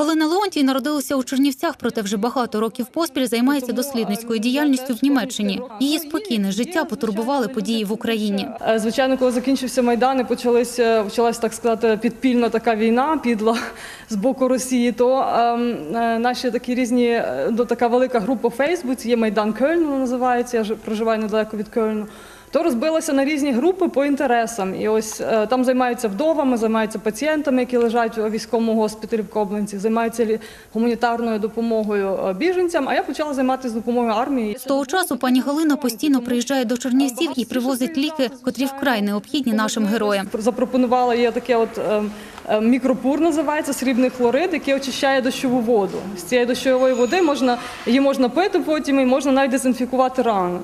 Галина Леонтій народилася у Чернівцях, проте вже багато років поспіль займається дослідницькою діяльністю в Німеччині. Її спокійне життя потурбували події в Україні. Е, Звичайно, коли закінчився майдан і почалися почалась так сказати підпільна така війна підла з боку Росії, то ем, е, наші такі різні е, до така велика група в Фейсбуці, є майдан Кельн, вона називається. Я проживаю недалеко від Кельну. То розбилося на різні групи по інтересам. І ось е, там займаються вдовами, займаються пацієнтами, які лежать у військовому госпіталі в Коблинці, займаються гуманітарною допомогою е, біженцям. А я почала займатися допомогою армії. З того часу пані Галина постійно приїжджає до Чернівців і привозить ліки, котрі вкрай необхідні нашим героям. запропонувала є таке от ем, мікропур, називається срібний хлорид, який очищає дощову воду. З цієї дощової води можна її можна пити потім і можна навіть дезінфікувати рани.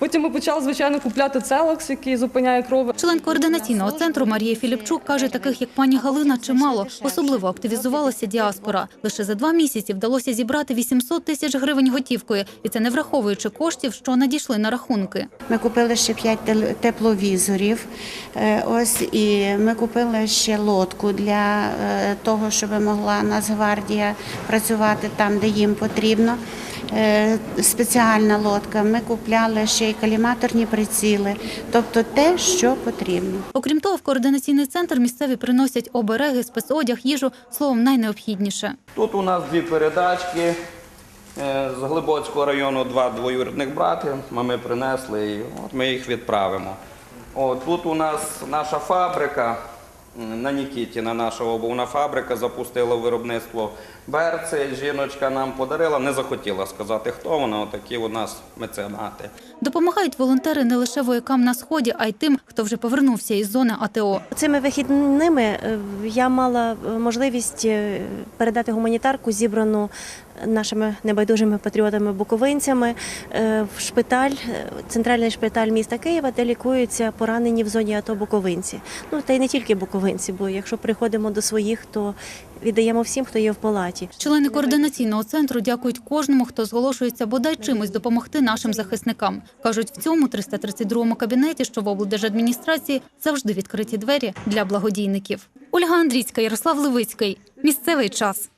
Потім ми почали звичайно купляти целокс, який зупиняє кров. Член координаційного центру Марія Філіпчук каже, таких як пані Галина чимало. Особливо активізувалася діаспора. Лише за два місяці вдалося зібрати 800 тисяч гривень готівкою, і це не враховуючи коштів, що надійшли на рахунки. Ми купили ще 5 тепловізорів. Е, Ось і ми купили ще лодку для е, того, щоб могла Нацгвардія працювати там, де їм потрібно. Е, Спеціальна лодка. Ми купляли ще й каліматорні приціли, тобто те, що потрібно. Окрім того, в координаційний центр місцеві приносять обереги, спецодяг, їжу, словом, найнеобхідніше. Тут у нас дві передачки. Е, З Глибоцького району два двоюрідних брати. Ми принесли і от ми їх відправимо. О, тут у нас наша фабрика на Нікітіна, наша обувна фабрика, запустила виробництво берці. Жіночка нам подарила, не захотіла сказати, хто вона. Отакі у нас меценати. Допомагають волонтери не лише воякам на сході, а й тим, хто вже повернувся із зони АТО. Цими вихідними е, я мала е, можливість е, передати гуманітарку, зібрану нашими небайдужими патріотами-буковинцями в шпиталь, центральний шпиталь міста Києва, де лікуються поранені в зоні АТО буковинці. Ну та й не тільки буковинці, бо якщо приходимо до своїх, то віддаємо всім, хто є в палаті. Члени координаційного центру дякують кожному, хто зголошується бодай чимось допомогти нашим захисникам. Кажуть, в цьому 332-му кабінеті, що в облдержадміністрації, завжди відкриті двері для благодійників. Ольга Андрійська, Ярослав Левицький. Місцевий час.